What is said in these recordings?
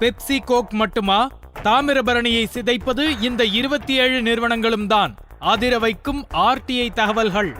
Pepsi Coke மட்டுமா? தாமிரபரணியை சிதைப்பது இந்த இருபத்தி ஏழு நிறுவனங்களும் தான். அதிர வைக்கும் ஆர்டிஐ தகவல்கள்.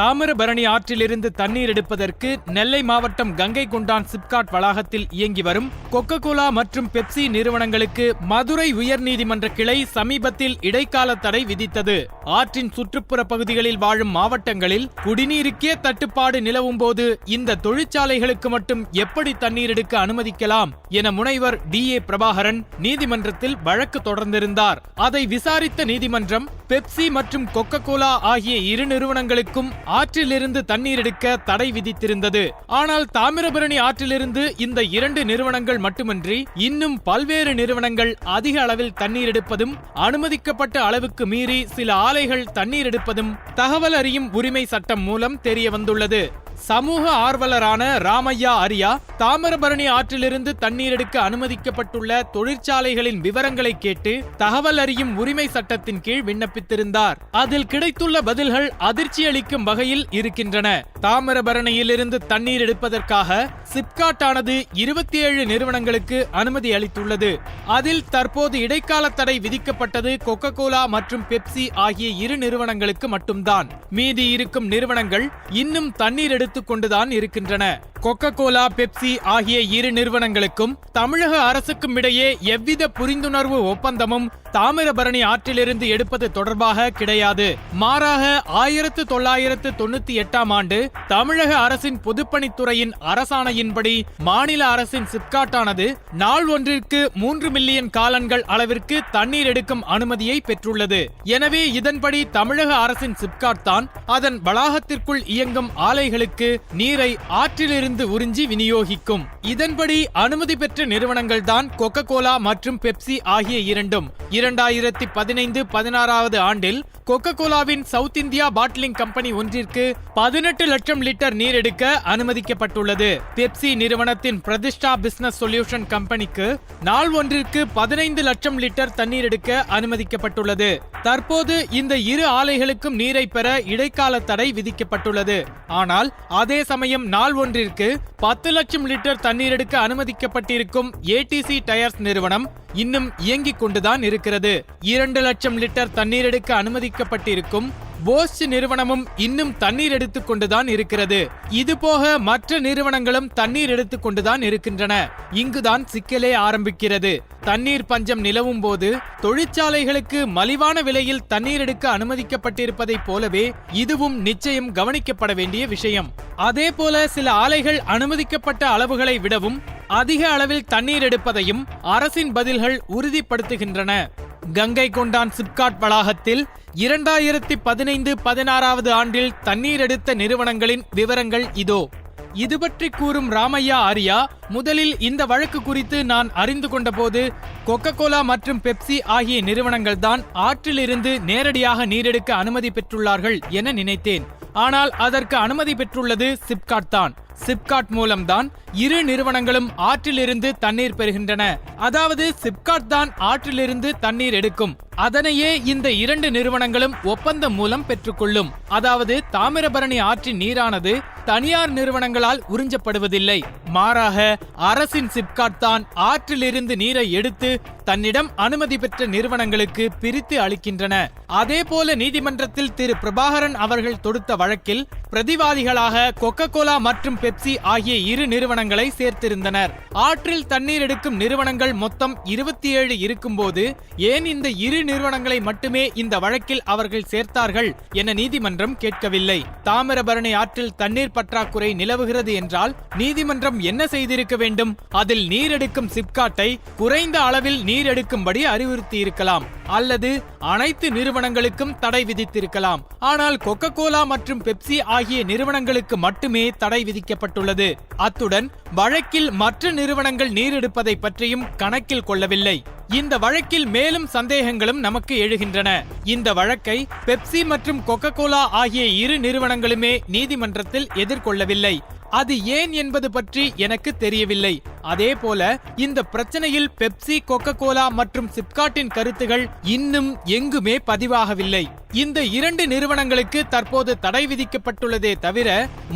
தாமிரபரணி ஆற்றிலிருந்து தண்ணீர் எடுப்பதற்கு நெல்லை மாவட்டம் கங்கை கொண்டான் சிப்காட் வளாகத்தில் இயங்கி வரும் கொக்கோ கோலா மற்றும் பெப்சி நிறுவனங்களுக்கு மதுரை உயர்நீதிமன்ற கிளை சமீபத்தில் இடைக்கால தடை விதித்தது. ஆற்றின் சுற்றுப்புற பகுதிகளில் வாழும் மாவட்டங்களில் குடிநீருக்கே தட்டுப்பாடு நிலவும் போது இந்த தொழிற்சாலைகளுக்கு மட்டும் எப்படி தண்ணீர் எடுக்க அனுமதிக்கலாம் என முனைவர் டி. ஏ. பிரபாகரன் நீதிமன்றத்தில் வழக்கு தொடர்ந்திருந்தார். அதை விசாரித்த நீதிமன்றம் பெப்சி மற்றும் கொக்கோ கோலா ஆகிய இரு நிறுவனங்களுக்கும் ஆற்றிலிருந்து தண்ணீர் எடுக்க தடை விதித்திருந்தது. ஆனால் தாமிரபரணி ஆற்றிலிருந்து இந்த இரண்டு நிறுவனங்கள் மட்டுமின்றி இன்னும் பல்வேறு நிறுவனங்கள் அதிக அளவில் தண்ணீர் எடுப்பதும் அனுமதிக்கப்பட்ட அளவுக்கு மீறி சில ஆலைகள் தண்ணீர் எடுப்பதும் தகவல் அறியும் உரிமை சட்டம் மூலம் தெரிய வந்துள்ளது சமூக ஆர்வலரான ராமையா அரியா தாமிரபரணி ஆற்றிலிருந்து தண்ணீர் எடுக்க அனுமதிக்கப்பட்டுள்ள தொழிற்சாலைகளின் விவரங்களை கேட்டு தகவல் அறியும் உரிமை சட்டத்தின் கீழ் விண்ணப்பித்திருந்தார். அதில் கிடைத்துள்ள பதில்கள் அதிர்ச்சி அளிக்கும் வகையில் இருக்கின்றன. தாமிரபரணியிலிருந்து தண்ணீர் எடுப்பதற்காக சிப்காட் ஆனது இருபத்தி ஏழு நிறுவனங்களுக்கு அனுமதி அளித்துள்ளது. அதில் தற்போது இடைக்கால தடை விதிக்கப்பட்டது கொக்கோ கோலா மற்றும் பெப்சி ஆகிய இரு நிறுவனங்களுக்கு மட்டும்தான். மீதி இருக்கும் நிறுவனங்கள் இன்னும் தண்ணீர் எடுத்துக் கொண்டுதான் இருக்கின்றன. கொக்கோ கோலா பெப்சி ஆகிய இரு நிறுவனங்களுக்கும் தமிழக அரசுக்கும் இடையே எவ்வித புரிந்துணர்வு ஒப்பந்தமும் தாமிரபரணி ஆற்றிலிருந்து எடுப்பது தொடர்பாக கிடையாது. மாறாக ஆயிரத்து தொள்ளாயிரத்து தொண்ணூத்தி எட்டாம் ஆண்டு தமிழக அரசின் பொதுப்பணித்துறையின் அரசாணையின்படி மாநில அரசின் சிப்காட்டானது நாள் ஒன்றிற்கு மூன்று மில்லியன் காலன்கள் அளவிற்கு தண்ணீர் எடுக்கும் அனுமதியை பெற்றுள்ளது. எனவே இதன்படி தமிழக அரசின் சிப்காட் தான் அதன் வளாகத்திற்குள் இயங்கும் ஆலைகளுக்கு நீரை ஆற்றிலிருந்து உறிஞ்சி விநியோகிக்கும். இதன்படி அனுமதி பெற்ற நிறுவனங்கள் தான் கொக்கோ கோலா மற்றும் பெப்சி ஆகிய இரண்டும். இரண்டாயிரத்தி பதினைந்து பதினாறாவது ஆண்டில் கொக்கோ கோலாவின் சவுத் இந்தியா பாட்டிலிங் கம்பெனி ஒன்றிற்கு பதினெட்டு லட்சம் லிட்டர் நீர் எடுக்க அனுமதிக்கப்பட்டுள்ளது. பெப்சி நிறுவனத்தின் பிரதிஷ்டா பிசினஸ் சொல்யூஷன் கம்பெனிக்கு நாள் ஒன்றிற்கு பதினைந்து லட்சம் லிட்டர் தண்ணீர் எடுக்க அனுமதிக்கப்பட்டுள்ளது. தற்போது இந்த இரு ஆலைகளுக்கும் நீரை பெற இடைக்கால தடை விதிக்கப்பட்டுள்ளது. ஆனால் அதே சமயம் நாள் ஒன்றிற்கு பத்து லட்சம் லிட்டர் தண்ணீர் எடுக்க அனுமதிக்கப்பட்டிருக்கும் ஏடிசி டயர்ஸ் நிறுவனம் இன்னும் இயங்கிக் கொண்டுதான் இருக்கிறது. இரண்டு லட்சம் லிட்டர் தண்ணீர் எடுக்க அனுமதி அனுமதிக்கப்பட்டிருக்கும் போஸ் நிறுவனமும் இன்னும் தண்ணீர் எடுத்துக் கொண்டுதான் இருக்கிறது. இது போக மற்ற நிறுவனங்களும் தண்ணீர் எடுத்துக் கொண்டுதான் இருக்கின்றன. இங்குதான் சிக்கலே ஆரம்பிக்கிறது. தண்ணீர் பஞ்சம் நிலவும் போது தொழிற்சாலைகளுக்கு மலிவான விலையில் தண்ணீர் எடுக்க அனுமதிக்கப்பட்டிருப்பதைப் போலவே இதுவும் நிச்சயம் கவனிக்கப்பட வேண்டிய விஷயம். அதே போல சில ஆலைகள் அனுமதிக்கப்பட்ட அளவுகளை விடவும் அதிக அளவில் தண்ணீர் எடுப்பதையும் அரசின் பதில்கள் உறுதிப்படுத்துகின்றன. கங்கை கொண்டான் சிப்காட் வளாகத்தில் இரண்டாயிரத்தி பதினைந்து பதினாறாவது ஆண்டில் தண்ணீர் எடுத்த நிறுவனங்களின் விவரங்கள் இதோ. இது பற்றி கூறும் ராமையா ஆரியா முதலில் இந்த வழக்கு குறித்து நான் அறிந்து கொண்டபோது கொக்கோ கோலா மற்றும் பெப்சி ஆகிய நிறுவனங்கள் தான் ஆற்றிலிருந்து நேரடியாக நீரெடுக்க அனுமதி பெற்றுள்ளார்கள் என நினைத்தேன். ஆனால் அதற்கு அனுமதி பெற்றுள்ளது சிப்காட் தான். சிப்காட் மூலம்தான் இரு நிறுவனங்களும் ஆற்றிலிருந்து தண்ணீர் பெறுகின்றன. அதாவது சிப்காட் தான் ஆற்றிலிருந்து தண்ணீர் எடுக்கும். அதனையே இந்த இரண்டு நிறுவனங்களும் ஒப்பந்தம் மூலம் பெற்றுக்கொள்ளும். அதாவது தாமிரபரணி ஆற்றின் நீரானது தனியார் நிறுவனங்களால் உறிஞ்சப்படுவதில்லை. மாறாக அரசின் சிப்காட் தான் ஆற்றிலிருந்து நீரை எடுத்து தன்னிடம் அனுமதி பெற்ற நிறுவனங்களுக்கு பிரித்து அளிக்கின்றன. அதேபோல நீதிமன்றத்தில் திரு பிரபாகரன் அவர்கள் தொடுத்த வழக்கில் பிரதிவாதிகளாக கொக்கோ கோலா மற்றும் பெப்சி ஆகிய இரு நிறுவனங்களை சேர்த்திருந்தனர். ஆற்றில் தண்ணீர் எடுக்கும் நிறுவனங்கள் மொத்தம் இருபத்தி ஏழு இருக்கும்போது ஏன் இந்த இரு நிறுவனங்களை மட்டுமே இந்த வழக்கில் அவர்கள் சேர்த்தார்கள் என நீதிமன்றம் கேட்கவில்லை. தாமிரபரணி ஆற்றில் தண்ணீர் பற்றாக்குறை நிலவுகிறது என்றால் நீதிமன்றம் என்ன செய்திருக்க வேண்டும்? அதில் நீர் எடுக்கும் சிப்காட்டை குறைந்த அளவில் நீர் எடுக்கும்படி அறிவுறுத்தி இருக்கலாம் அல்லது அனைத்து நிறுவனங்களுக்கும் தடை விதித்திருக்கலாம். ஆனால் கொக்கோ கோலா மற்றும் பெப்சி ஆகிய நிறுவனங்களுக்கு மட்டுமே தடை விதிக்கப்பட்டுள்ளது. அத்துடன் வழக்கில் மற்ற நிறுவனங்கள் நீர் எடுப்பதை பற்றியும் கணக்கில் கொள்ளவில்லை. இந்த வழக்கில் மேலும் சந்தேகங்களும் நமக்கு எழுகின்றன. இந்த வழக்கை பெப்சி மற்றும் கொக்கோ கோலா ஆகிய இரு நிறுவனங்களுமே நீதிமன்றத்தில் எதிர்கொள்ளவில்லை. அது ஏன் என்பது பற்றி எனக்கு தெரியவில்லை. அதே போல இந்த பிரச்சனையில் பெப்சி கொக்கோ கோலா மற்றும் சிப்காட்டின் கருத்துகள் இன்னும் எங்குமே பதிவாகவில்லை. இந்த இரண்டு நிறுவனங்களுக்கு தற்போது தடை விதிக்கப்பட்டுள்ளதே தவிர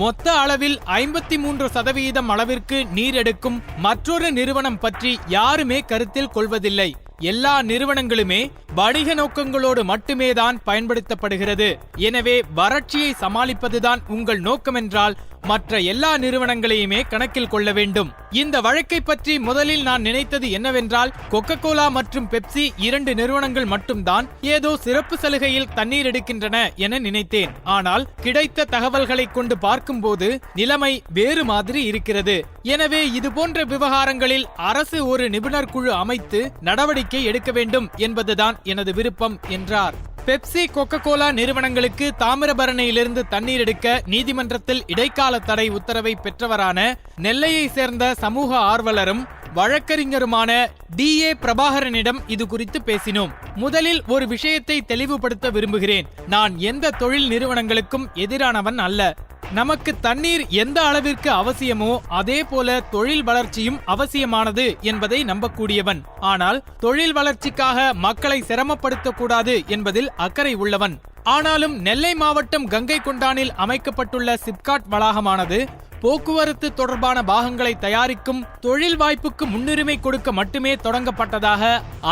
மொத்த அளவில் ஐம்பத்தி மூன்று சதவீதம் அளவிற்கு நீர் எடுக்கும் மற்றொரு நிறுவனம் பற்றி யாருமே கருத்தில் கொள்வதில்லை. எல்லா நிறுவனங்களுமே வணிக நோக்கங்களோடு மட்டுமே தான் பயன்படுத்தப்படுகிறது. எனவே வறட்சியை சமாளிப்பதுதான் உங்கள் நோக்கமென்றால் மற்ற எல்லா நிறுவனங்களையுமே கணக்கில் கொள்ள வேண்டும். இந்த வழக்கை பற்றி முதலில் நான் நினைத்தது என்னவென்றால் கொக்கோ கோலா மற்றும் பெப்சி இரண்டு நிறுவனங்கள் மட்டும்தான் ஏதோ சிறப்பு சலுகையில் தண்ணீர் எடுக்கின்றன என நினைத்தேன். ஆனால் கிடைத்த தகவல்களை கொண்டு பார்க்கும்போது நிலைமை வேறு மாதிரி இருக்கிறது. எனவே இது போன்ற விவகாரங்களில் அரசு ஒரு நிபுணர் குழு அமைத்து நடவடிக்கை எடுக்க வேண்டும் என்பதுதான் எனது விருப்பம் என்றார். பெப்சி கொக்கோ கோலா நிறுவனங்களுக்கு தாமிரபரணியிலிருந்து தண்ணீர் எடுக்க நீதிமன்றத்தில் இடைக்கால தடை உத்தரவை பெற்றவரான நெல்லையை சேர்ந்த சமூக ஆர்வலரும் வழக்கறிஞருமான டி. ஏ. பிரபாகரனிடம் இது குறித்து பேசினோம். முதலில் ஒரு விஷயத்தை தெளிவுபடுத்த விரும்புகிறேன். நான் எந்த தொழில் நிறுவனங்களுக்கும் எதிரானவன் அல்ல. நமக்கு தண்ணீர் எந்த அளவிற்கு அவசியமோ அதே போல தொழில் வளர்ச்சியும் அவசியமானது என்பதை நம்பக்கூடியவன். ஆனால் தொழில் வளர்ச்சிக்காக மக்களை சிரமப்படுத்தக்கூடாது என்பதில் அக்கறை உள்ளவன். ஆனாலும் நெல்லை மாவட்டம் கங்கை கொண்டானில் அமைக்கப்பட்டுள்ள சிப்காட் வளாகமானது போக்குவரத்து தொடர்பான பாகங்களை தயாரிக்கும் தொழில் வாய்ப்புக்கு முன்னுரிமை கொடுக்க மட்டுமே தொடங்கப்பட்டதாக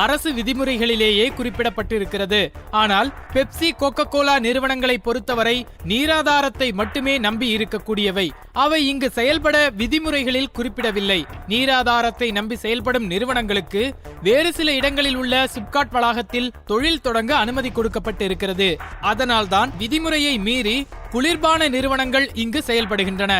அரசு விதிமுறைகளிலேயே குறிப்பிடப்பட்டிருக்கிறது. ஆனால் பெப்சி கோகோ கோலா நிறுவனங்களை பொறுத்தவரை நீராதாரத்தை மட்டுமே நம்பி இருக்கக்கூடியவை. அவை இங்கு செயல்பட விதிமுறைகளில் குறிப்பிடவில்லை. நீராதாரத்தை நம்பி செயல்படும் நிறுவனங்களுக்கு வேறு சில இடங்களில் உள்ள சிப்காட் வளாகத்தில் தொழில் தொடங்க அனுமதி கொடுக்கப்பட்டு இருக்கிறது அதனால்தான் விதிமுறையை மீறி குளிர்பான நிறுவனங்கள் இங்கு செயல்படுகின்றன.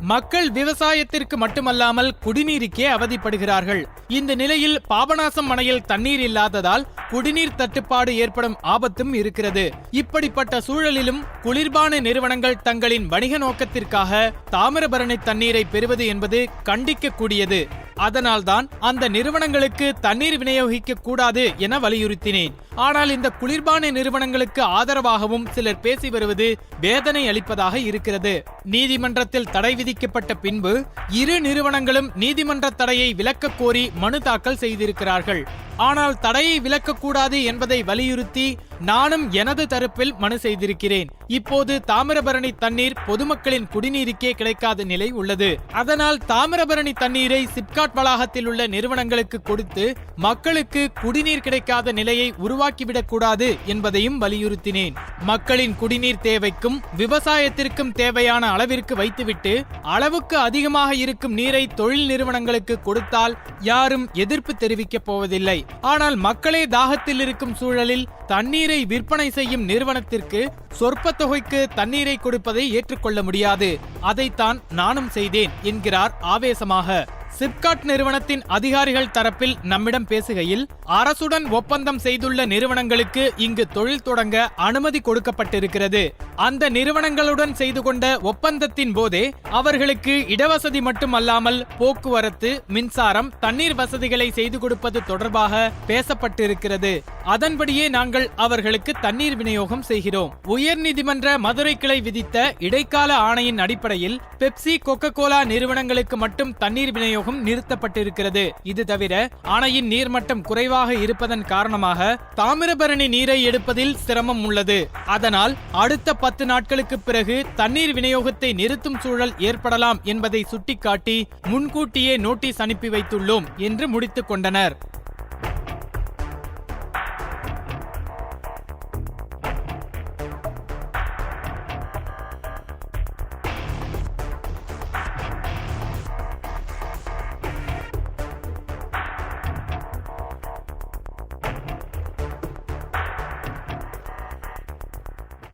மக்கள் விவசாயத்திற்கு மட்டுமல்லாமல் குடிநீருக்கே அவதிப்படுகிறார்கள். இந்த நிலையில் பாபநாசம் மனையில் தண்ணீர் இல்லாததால் குடிநீர் தட்டுப்பாடு ஏற்படும் ஆபத்தும் இருக்கிறது. இப்படிப்பட்ட சூழலிலும் குளிர்பான நிறுவனங்கள் தங்களின் வணிக நோக்கத்திற்காக தாமிரபரணி தண்ணீரை பெறுவது என்பது கண்டிக்கக்கூடியது. அதனால்தான் அந்த நிறுவனங்களுக்கு தண்ணீர் விநியோகிக்க கூடாது என வலியுறுத்தினேன். ஆனால் இந்த குளிர்பான நிறுவனங்களுக்கு ஆதரவாகவும் சிலர் பேசி வருவது வேதனை அளிப்பதாக இருக்கிறது. நீதிமன்றத்தில் தடை விதிக்கப்பட்ட பின்பு இரு நிறுவனங்களும் நீதிமன்ற தடையை விலக்க கோரி மனு தாக்கல் செய்திருக்கிறார்கள். ஆனால் தடையை விலக்கக்கூடாது என்பதை வலியுறுத்தி நானும் எனது தரப்பில் மனு செய்திருக்கிறேன். இப்போது தாமிரபரணி தண்ணீர் பொதுமக்களின் குடிநீருக்கே கிடைக்காத நிலை உள்ளது. அதனால் தாமிரபரணி தண்ணீரை சிப்காட் வளாகத்தில் உள்ள நிறுவனங்களுக்கு கொடுத்து மக்களுக்கு குடிநீர் கிடைக்காத நிலையை உருவாக்கிவிடக் கூடாது என்பதையும் வலியுறுத்தினேன். மக்களின் குடிநீர் தேவைக்கும் விவசாயத்திற்கும் தேவையான அளவிற்கு வைத்துவிட்டு அளவுக்கு அதிகமாக இருக்கும் நீரை தொழில் நிறுவனங்களுக்கு கொடுத்தால் யாரும் எதிர்ப்பு தெரிவிக்கப் போவதில்லை. ஆனால் மக்களே தாகத்தில் இருக்கும் சூழலில் தண்ணீர் விற்பனை செய்யும் நிறுவனத்திற்கு சொற்ப தொகைக்கு தண்ணீரை கொடுப்பதை ஏற்றுக்கொள்ள முடியாது. அதைத்தான் நானும் செய்தேன் என்கிறார் ஆவேசமாக. சிப்காட் நிறுவனத்தின் அதிகாரிகள் தரப்பில் நம்மிடம் பேசுகையில் அரசுடன் ஒப்பந்தம் செய்துள்ள நிறுவனங்களுக்கு இங்கு தொழில் தொடங்க அனுமதி கொடுக்கப்பட்டிருக்கிறது. அந்த நிறுவனங்களுடன் செய்து கொண்ட ஒப்பந்தத்தின் போதே அவர்களுக்கு இடவசதி மட்டுமல்லாமல் போக்குவரத்து மின்சாரம் தண்ணீர் வசதிகளை செய்து கொடுப்பது தொடர்பாக பேசப்பட்டிருக்கிறது. அதன்படியே நாங்கள் அவர்களுக்கு தண்ணீர் விநியோகம் செய்கிறோம். உயர்நீதிமன்ற மதுரை கிளை விதித்த இடைக்கால ஆணையின் அடிப்படையில் பெப்சி கொக்கோ கோலா நிறுவனங்களுக்கு மட்டும் தண்ணீர் விநியோகம் விநியோகம் நிறுத்தப்பட்டிருக்கிறது. இது தவிர அணையின் நீர்மட்டம் குறைவாக இருப்பதன் காரணமாக தாமிரபரணி நீரை எடுப்பதில் சிரமம் உள்ளது. அதனால் அடுத்த பத்து நாட்களுக்கு பிறகு தண்ணீர் விநியோகத்தை நிறுத்தும் சூழல் ஏற்படலாம் என்பதை சுட்டிக்காட்டி முன்கூட்டியே நோட்டீஸ் அனுப்பி வைத்துள்ளோம் என்று முடித்துக் கொண்டனர்.